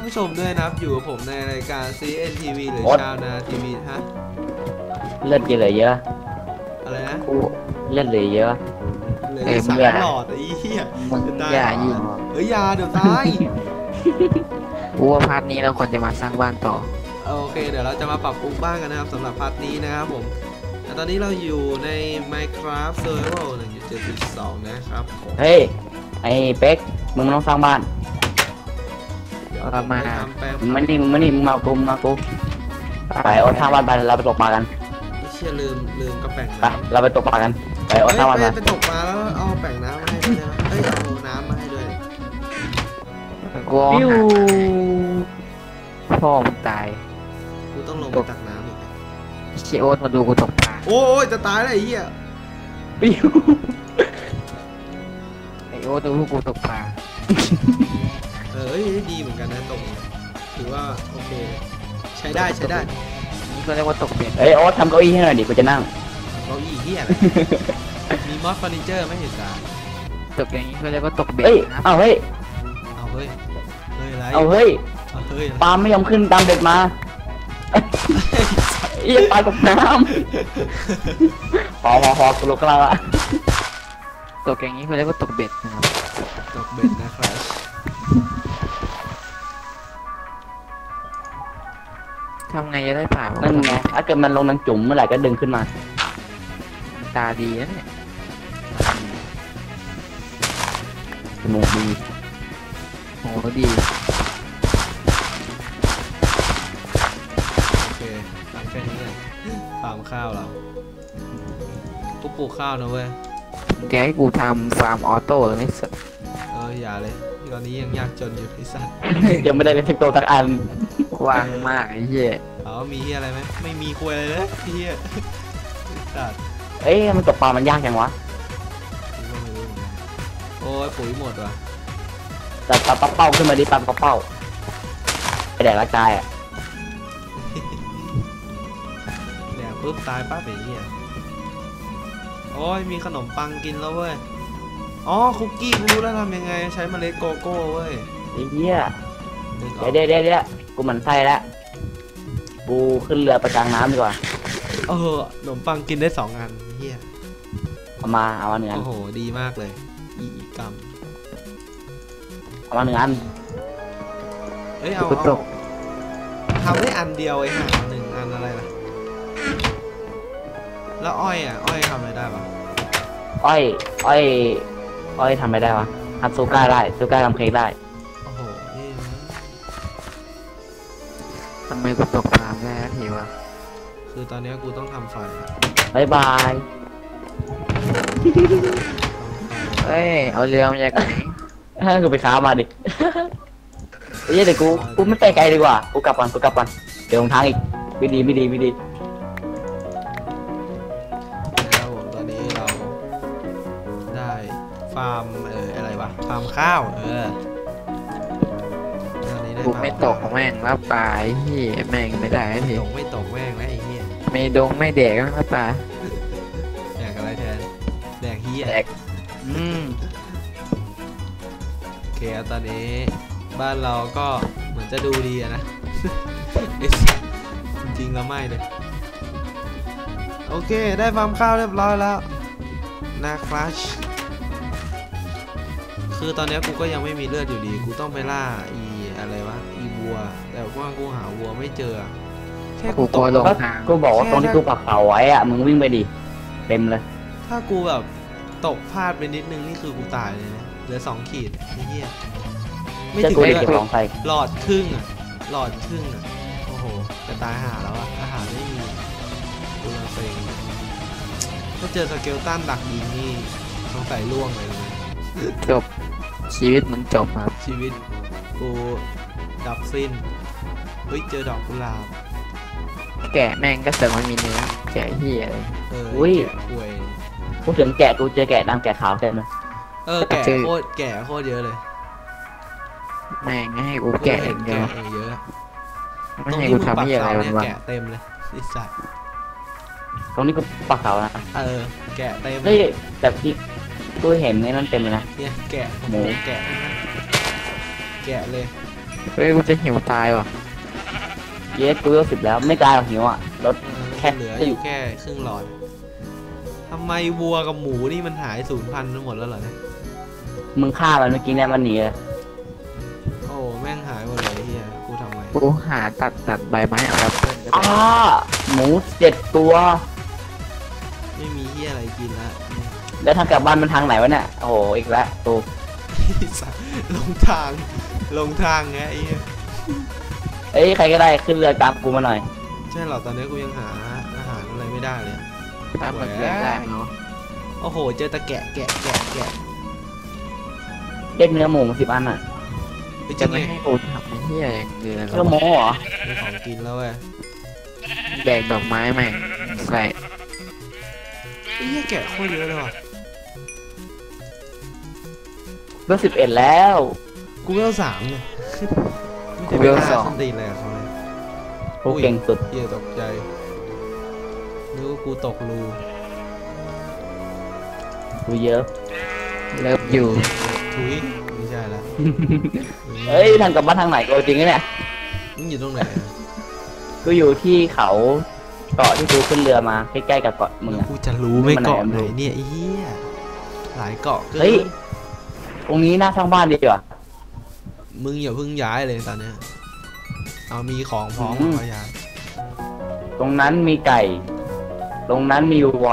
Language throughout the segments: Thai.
านผู้ชมด้วยนะครับ อยู่กับผมในรายการ CNTV หรือโอ๊ตชาวนาทีวีฮะ เลือดเหลือเยอะอะไรนะกูเลือดเหลือเยอะ เหลยเอ้ยสามเลือดอะหลอดไอ้เหี้ยมึงจะตายอย่ายิงเฮ้ยอยาเดี๋ยวตาย กูว่าพาร์ทนี้เราควรจะมาสร้างบ้านต่อ โอเค เดี๋ยวเราจะมาปรับปรุงบ้านกันนะครับสำหรับพาร์ทนี้นะครับผมแต่ตอนนี้เราอยู่ใน Minecraft Survival 1.7.2 นะครับผมเฮ้ย ไอ้เป๊กมึงต้องสร้างบ้านเดี๋ยวเอามาไปทำแปลงมึงมานี่มึงมานี่มึงมากูมึงมากูไปโอ๊ตสร้างบ้านไปเราไปตกปลากันไม่เชื่อลืมลืมกระแป้งไปน้ำ เราไปตกปลากันไปโอ๊ตเฮ้ยสร้างบ้านไปไปไปตกปลาแล้วเอาแป้งน้ำมาให้ด้วยได้ไหมเอ้ยเอาน้ำมาให้ด้วยกูเอาปิ้วหาพ่อมึงตายกูต้องลงไปตักน้ำอีกนะเชโอ๊ตมาดูกูตกปลาโอ้ยจะตายแล้วไอ้เหี้ยปิ้วไอโอ๊ตดูพวกกูตกปลาเออเอ้ยดีเหมือนกันนะตรงนี้ถือว่าโอเคเลยใช้ได้ใช้ได้นี่ก็เรียกว่าตกเบ็ดเฮ้ยโอ๊ตทำเก้าอี้ให้หน่อยดิกูจะนั่ง เก้าอี้เหี้ยอะไรมีมอสเฟอร์นิเจอร์ไม่เห็นสารตกอย่างนี้ก็เรียกว่าตกเบ็ดเฮ้ยนะครับเอาเฮ้ยเอาเฮ้ยเฮ้ยอะไรเอาเฮ้ยเอาเฮ้ยปลาไม่ยอมขึ้นตามเด็กมาเอียปลาตกน้ำพอพอพอกูลุกแล้วละตกอย่างนี้ก็เรียกว่าตกเบ็ดนะครับ ทำไงจะได้ป่าวะนั่นไงถ้าเกิดมันลงนังจุ่มเมื่อไหร่ก็ดึงขึ้นมา ตาดีนะเนี่ยจมูกดีโหดีโอเคทำแค่นี้กันฟาร์มข้าวเรากูปลูกข้าวนะเว้ยแกให้กูทำฟาร์มออโต้เลยไม่สเอออย่าเลย ตอนนี้ยังยากจนอยู่ไอ้สัสยังไม่ได้เป็นเทคโตสักอันก ว้างมากไอ้เหี้ยเอามีเฮียอะไรไหมไม่มีควยเลยนะเฮียไอ้สัสเอ้ยมันตกปลา มันยากจังวะกูก็ไม่รู้เหมือนกันโอ้ยปุ๋ยหมดว่ะแต่ปลาเป้าขึ้นมาดิปลาเป้าไปแดกละกายอะแดกปุ๊บตายปั๊บไอ้เฮียโอ้ยมีขนมปังกินแล้วเว้ยอ๋อคุกกี้กูรู้แล้วทำยังไงใช้เมล็ดโกโก้เว้ยไอ้เหี้ยนึกออก เดี๋ยวเดี๋ยวเดี๋ยว กูหมันไส้แล้วกูขึ้นเรือไปกลางน้ำดีกว่าเออขนมปังกินได้สองอันเฮียเอามาเอามาหนึ่งอันโอ้โห ดีมากเลย อีอีกรรมเอามาหนึ่งอันเอ้ยเอากูตเอาก ทำได้อันเดียวไอ้ห่าหนึ่งอันอะไรล่ะ แล้วอ้อยอะ อ้อยทำอะไรได้ปะอ้อย อ้อย อ้อยทำไม่ได้วะทำซูก้าได้ซูก้าทำเค้กได้ ทำไมกูตกฟาร์มได้ทันทีวะคือตอนเนี้ยกูต้องทำไฟอะบายบายเอ้ยเอาเรือมาจากไหนให้กูไปค้ามาดิไอ้เหี้ยเดี๋ยวกูกูไม่ไปไกลดีกว่ากูกลับก่อนกูกลับก่อนเดี๋ยวลงทางอีกไม่ดีไม่ดีไม่ดี แล้วผมตอนนี้เราได้ฟาร์มเอออะไรวะฟาร์มข้าวเออตอนนี้ได้ กูฟาร์ไม่ตกของแม่งรับปลาไอ้เหี้ยแม่งไม่ได้ทันทีตกไม่ตกแม่งนะไอ้เหี้ยไม่ดงไม่แดกก็รับปลาแดกอะไรแทนแดกเหี้ยแดกอืมโอเคครับตอนนี้บ้านเราก็เหมือนจะดูดีอะนะไอ้สัสจริงๆแล้วไม่เลยโอเค ได้ฟาร์มข้าวเรียบร้อยแล้วนะครัชคือตอนเนี้ยกูก็ยังไม่มีเลือดอยู่ดี กูต้องไปล่าอี อะไรวะอีวัว แต่ว่ากูหาวัวไม่เจอแค่กูกูกตลัวกลงก็ทางกูบอกว่าตรงที่กูปักเสาไว้อะมึงวิ่งไปดิเต็มเลยถ้ากูแบบตกพลาดไปนิดนึงนี่คือกูตายเลยนะเหลือสองขีดไอ้เหี้ยไม่จะถึงกูเลได้ยเก็บของใส่หลอดครึ่งอะหลอดครึ่งอะโอ้โหจะตายหาแล้วอะอาหารไม่มีกูมาเซ็งถ้าเจอสเกลตันดักยิงนี่สงสัยล่วงเลยนะ จบชีวิตมึงจบครับชีวิตกู ดับสิ้น เฮ้ย เจอดอกกุหลาบ แกะแม่งก็เสริมมันมีเนื้อแกะเหี้ยเลย เอออุ้ย แกะกล้วยกูถึงแกะกูเจอแกะดำแกะขาวเต็มเลย เออ แกะเจอ โคตร แกะโคตรเยอะเลยแม่งให้กูแกะเองเดียวแกะเยอะไม่ให้กูทำเหี้ยอะไรเนี่ยวันแกะเต็มเลยไอ้สัตว์ตรงนี้กูปักเสานะเออ แกะเต็มเฮ้ยแต่ที่กูเห็นในนั้นเต็มเลยนะ เนี่ยแกะหมู แกะทั้งนั้นแกะเลย เฮ้ยกูจะหิวตายว่ะเยสกูเวลสิบแล้วไม่ตายหรอกหิวอะรถ แค่เหลืออยู่แค่ครึ่งหลอดทำไมวัวกับหมูนี่มันหายสูญพันธุ์ไปหมดแล้วเหรอเนี่ยมึงฆ่ามันเมื่อกี้เนี่ยมันหนีเลยโอ้แม่งหายหมดเลยไอ้เฮียกูทำไงกูหาตัดตัดใบไม้เอาแอปเปิ้ลก็อ้าได้หมูเจ็ดตัว ไม่มีเฮียอะไรกินแล้วแล้วทางกลับบ้านมันทางไหนวะเนี่ยโอ้โหอีกแล้วตูไอ้สัสลงทาง ลงทางไงไอ้เหี้ยเอ้ยใครก็ได้ขึ้นเรือตามกูมาหน่อยใช่เหรอตอนนี้กูยังหาอาหารอะไรไม่ได้เลยถ้ามันเลี้ยงได้เนาะโอ้โห เจอตะแกะแกะแกะแกะเรียกเนื้อหมูสิบอันอะไปจจะริงไม่ไงให้กูทำไอ้เหี้ยอย่างเดือนเนื้อหมูเหรอมีของกินแล้วเว้ยแดกดอกไม้แม่งใส่ไอ้เหี้ยแกะโคตรเยอะเลยว่ะ เบอร์สิบเอ็ดแล้ว กูเวลสามเนี่ยกูเวลสองตีเลยกับเขาเลยกูเก่งสุดเหี้ยตกใจนึกว่ากูตกรูกูเยอะเลิฟอยู่ถุยไม่ใช่ละเอ้ยทางกลับบ้านทางไหนกูจริงๆเนี่ยมึงอยู่ตรงไหนอะกูอยู่ที่เขาเกาะที่กูขึ้นเรือมาใกล้ๆกับเกาะมึงแล้วอะกูจะรู้ไหม่มันไหนเกาะอะไหนมึงเนี่ยไอ้เหี้ยหลายเกาะเกินเฮ้ยตรงนี้หน้าช่างบ้านดีกว่า มึงอย่าเพิ่งย้ายเลยตอนเนี้ยเอามีของพร้อมอืมก็ย้ายตรงนั้นมีไก่ ตรงนั้นมีวัว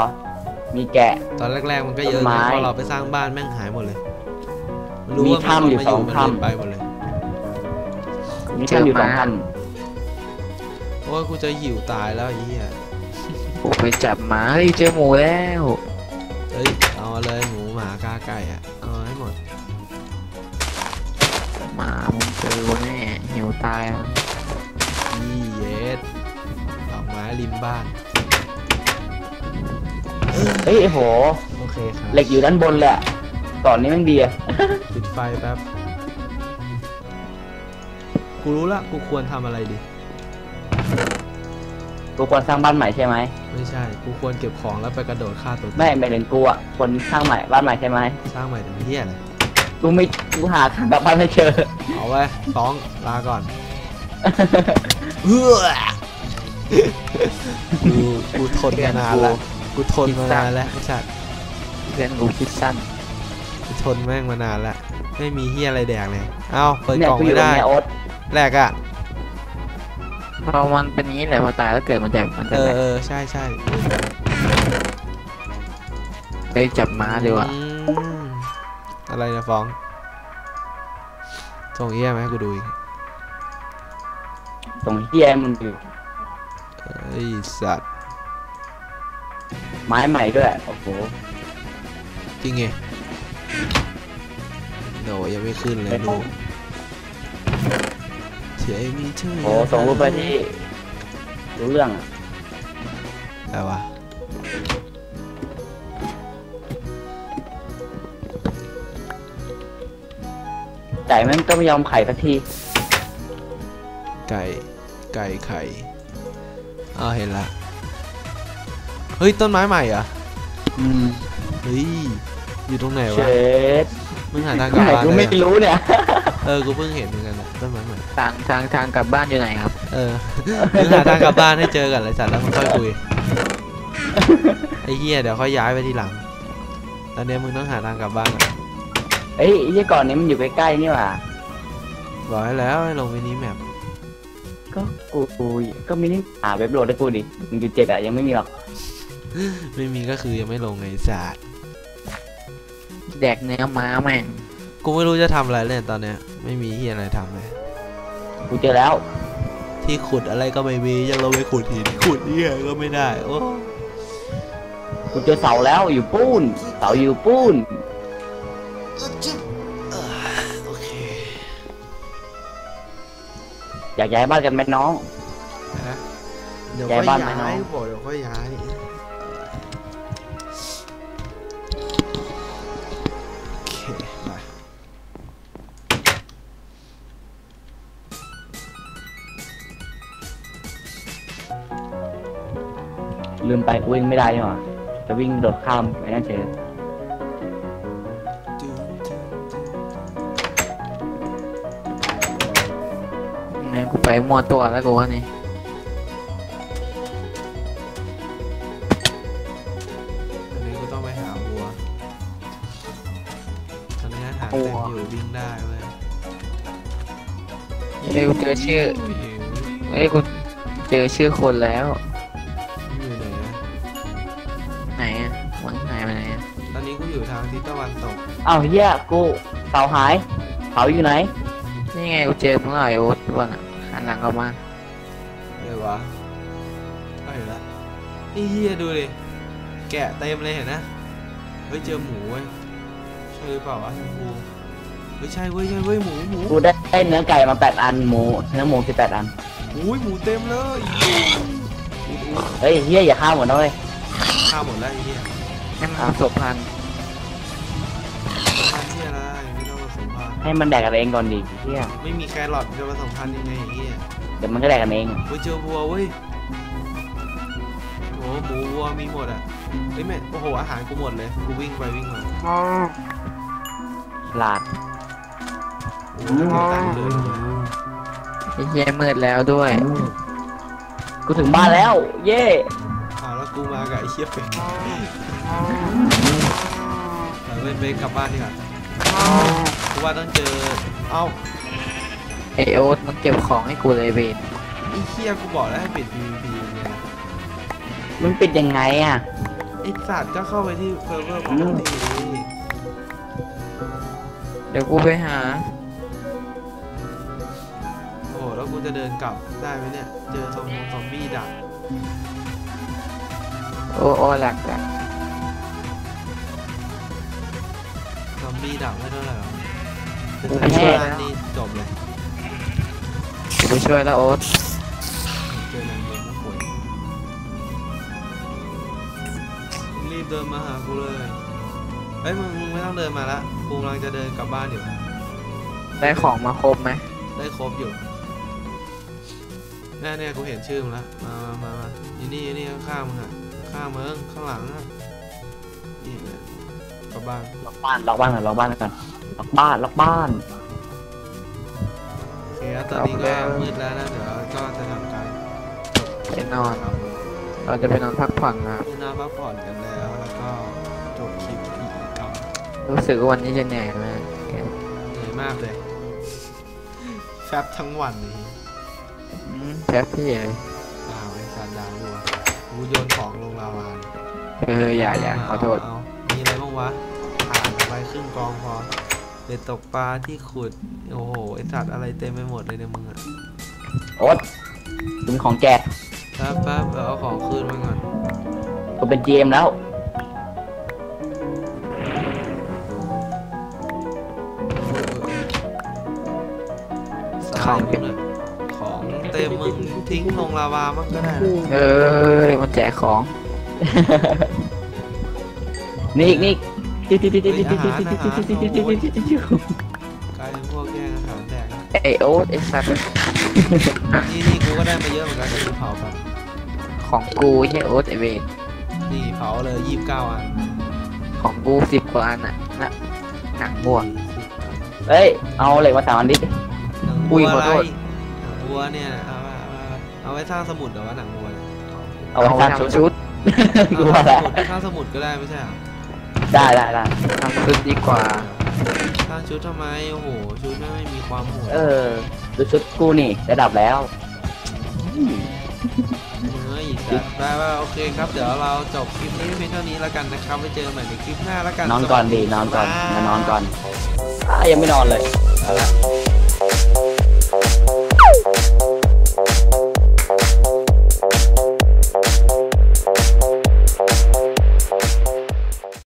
มีแกะ ตอนแรก ๆ มันก็เยอะต้นไม้นะพอเราไปสร้างบ้านแม่งหายหมดเลยมีถ้ำอยู่คนสองมันถ้ำเล่นไปหมดเลยมีท่านอยู่สองท่านโอ้ยกูจะหิวตายแล้วไอ้เหี้ยกูไปจับหมาเฮ้ยเจอหมูแล้ว เฮ้ยเอาเลยหมูหมากาไก่อะ มามึงเจอกูแน่หิวตายอะอีเยสดอกไม้ริมบ้าน เฮ้ยไอ้โห โอเคครับเหล็กอยู่ด้านบนแหลยอะก่อนนี้แมันดีอะปิดไฟแป๊บ กูรู้ละกูควรทำอะไรดี กูควรสร้างบ้านใหม่ใช่ไหมไม่ใช่ กูควรเก็บของแล้วไปกระโดดฆ่าตัวตายไม่ไม่ถึงกูอะควรสร้างใหม่บ้านใหม่ใช่ไหมสร้างใหม่ถึงเหี้ยเลย กูไม่กูหาทางกลับบ้านไม่เจอ เอาไว้ฟ้องลาก่อนเฮ้อกูกูทนมานานละกูทนมานานแล้วไอ้ชัดเพื่อนกูคิดสั้นกูทนแม่งมานานละไม่มีเฮียอะไรแดกเลย เอ้าเปิดเนี่ยกล่องกูอไม่ยู่ตรงได้เนี้ยโอ๊ตแรกอะพอมันเป็นงี้แหละพอตายแล้วเกิดมันจะมันเอจะอแหลเออใช่ใช่ไปจับหมาดีกว่าอืมอะไรนะฟ้อง ส่งเฮียไหมาให้กูดูอีกตรงเฮียมึงอยู่ไอ้สัตว์ไม้ใหม่ด้วยโอ้โหจริงไงโดยังไม่ขึ้นเลยดูเฉยมีเธอโอ้ส่งรูปไปที่รู้เรื่องอะอะไรวะ ไก่แม่งก็ไม่ยอมไข่สักที ไก่ ไก่ไข่อ้าวเห็นละ เฮ้ย ต้นไม้ใหม่เหรอะอืมเฮ้ย อยู่ตรงไหนเชวะดมึงหาทางกลับไหนบ้านกูได้ไม่ยังรู้เนี่ย เออ กูเพิ่งเห็นเหมือนกันนะต้นไม้ใหม่ ทางทางทางกลับบ้านอยู่ไหนครับ เออ มึงหาทางกลับบ้านให้เจอกันเลยสัตว์แล้วมึงค่อยคุย ไอ้เหี้ยเดี๋ยวค่อยย้ายไปทีหลัง ตอนนี้มึงต้องหาทางกลับบ้านก่อน เฮ้ยไอ้ที่ก่อนนี้มันอยู่ใกล้ๆนี่หว่าบอกให้แล้วให้ลงมินิแมปก็กูกูก็มินิอ่าเว็บโหลดให้กูดิมึงจุดเจ็ดอะยังไม่มีหรอกไม่มีก็คือยังไม่ลงไงสัตว์แดกเนื้อม้าแม่งกูไม่รู้จะทำอะไรเลยตอนเนี้ย ไม่มีเหี้ยอะไรทำเลย กูเจอแล้ว ที่ขุดอะไรก็ไม่มียังลงไปขุดหินขุดเหี้ยก็ไม่ได้ โอ้กูเจอเสาแล้วอยู่ปูนเสาอยู่ปูน โอเคอยากย้ายบ้านกันไหมน้อง นะเดี๋ยวย้ายค่อยบ้านไหมย้ายน้อง บอกเดี๋ยวค่อยย้าย โอเคไปลืมไปกูวิ่งไม่ได้นี่หว่าจะวิ่งโดดข้ามไปนั่นเฉย กูไปมัวตัวแล้วกูว่านี่อันนี้กูต้องไปหาวัว ตอนนี้อาหารเต็มอยู่วิ่งได้เว้ยเอ้ยกูเจอชื่อหิวเอ้ยกูเจอชื่อคนแล้ว อยู่ไหนอะไหนอะมันหายไปไหนอะตอนนี้กูอยู่ทางทิศตะวันตกเอ้าเฮียกูเสาหายเสาอยู่ไหน นี่ไงกูเจอมึงหน่อยโอ๊ตวันอะ หันหลังกลับมาเลยวะก็เห็นละไอ้เฮียดูดิ แกะเต็มเลยเห็นนะ เฮ้ยเจอหมูเว้ยใช่หรือเปล่าวะชมพูเฮ้ยใช่เว้ยใช่เว้ยหมูหมูกูได้ได้เนื้อไก่มาแปดอันหมูเนื้อหมูสิบแปดอันอุ้ยหมูเต็มเลยอุ๊ยอุ๊ยเฮ้ยเฮียอย่าฆ่าหมดนะเว้ยข้าวหมดแล้วไอ้เฮียให้มันผสมพันธุ์พันธุ์ที่อะ ให้มันแดกกันเองก่อนดิเฮียไม่มีแครอทจะผสมพันธุ์ยังไงไอ้เฮียเดี๋ยวมันก็แดกกันเองเฮ้ยเจอวัวเว้ยโอ้หมูวัวมีหมดอะเฮ้ยแม่โอ้โหอาหารกูหมดเลยกูวิ่งไปวิ่งมาฉลาดโอ้โหเก็บตังค์เลยไอ้เหี้ยมืดแล้วด้วย กูถึงบ้านแล้ว เย่อ้าวแล้วกูมากับไอ้เชี่ยเป็ดเออเป็นเบกกลับบ้านดีกว่า กูว่าต้องเจอ เอ้าไอโอ๊ตมันเก็บของให้กูเลยเวนไอ้เชี่ยกูบอกแล้วให้ปิด PVP ไงมันปิดยังไงอะ ไอ้สัตว์ก็เข้าไปที่เซิร์ฟเวอร์ปกติเดี๋ยวกูไปหา โอ้โหแล้วกูจะเดินกลับได้ไหมเนี่ย เจอซอมซอมบี้ดัก โอ้โอ้หลักหลักซอม บี้ดักไม่เท่าไหร่หรอกแต่กูถ้าไม่ชช่วยนะแล้วนี่จบเลยกูไปช่วยแล้วโอ๊ตเจอแรงเยอะนะป่วยรีบเดินมาหากูเลยเฮ้ยมึงมึงไม่ต้องเดินมาละกูกำลังจะเดินกลับบ้านอยู่ ได้ของมาครบไหมได้ครบอยู่แน่เนี่ยกูเห็นชื่อมึงละมามามามาอยู่นี่อยู่นี่ข้างๆมึงอะข้างมึงข้างหลังอะนี่เลยกลั บบ้านล็อกบ้านล็อกบ้านก่อนล็อกบ้านก่อนล็อกบ้านล็อกบ้านโอเคแล้วตอนนี้ก็มืดแล้วนะเดี๋ยวก็จะทำการไปนอนครับเราจะไปนอนพักผ่อนนะครับคือนอนพักผ่อนกันแล้วแล้วก็จบคลิปอีกกับรู้สึกว่าวันนี้จะเหนื่อยมากเหนื่อยมากเลยแฟบทั้งวันนี้อืมแป๊บพี่เลยอ้าวไอ้ซานดาววัวกูโยนของลงลาวาเอออย่าอย่าขอโทษเามีอะไรบ้างวะผ่าน ไปครึ่งกองพอเบ็ดตกปลาที่ขุด โอ้โห ไอสัตว์อะไรเต็มไปหมดเลยเนี่ยมึงอะโอ๊ตกูมีของแจกแป๊บแป๊บเดี๋ยวเอาของคืนมาก่อนกูเป็น GM แล้วสายมึงอะของเต็มมึงทิ้งลงลาวามั่งก็ได้นะเออมันแจกของ นี่อีกนี่อีก กลายเป็นพวกแย่งอาหารแดกไอโอ๊ตไอสัตว์นี่นี่กูก็ได้มาเยอะเหมือนกันแต่กูเผาไปของกูใช่โอ๊ตไอเวนนี่เผาเลยยี่สิบเก้าอันของกูสิบกว่าอันอะนะหนังบัวเอ้ยเอาเหล็กมาสามอันดิหนังบัวอะไรหนังบัวเนี่ยเอาเอาไว้สร้างสมุดหรือว่าหนังบัวเอาไว้สร้างชุดกูว่าสร้างสมุดก็ได้ไม่ใช่หรอ ได้ได้ได้ทำชุดดีกว่าสร้งชุดทำไม โอ้โห ชุดไม่ไม่มีความโหดเออดูชุดกูนี่ระดับแล้วเฮ้ยจัดได้ว่าโอเคครับ เดี๋ยวเราจบคลิปนี้เพียงเท่านี้แล้วกันนะครับ ไว้เจอกันใหม่ในคลิปหน้าแล้วกันนอนก่อนดีนอนก่อนมานอนก่อนยังไม่นอนเลยเอาละ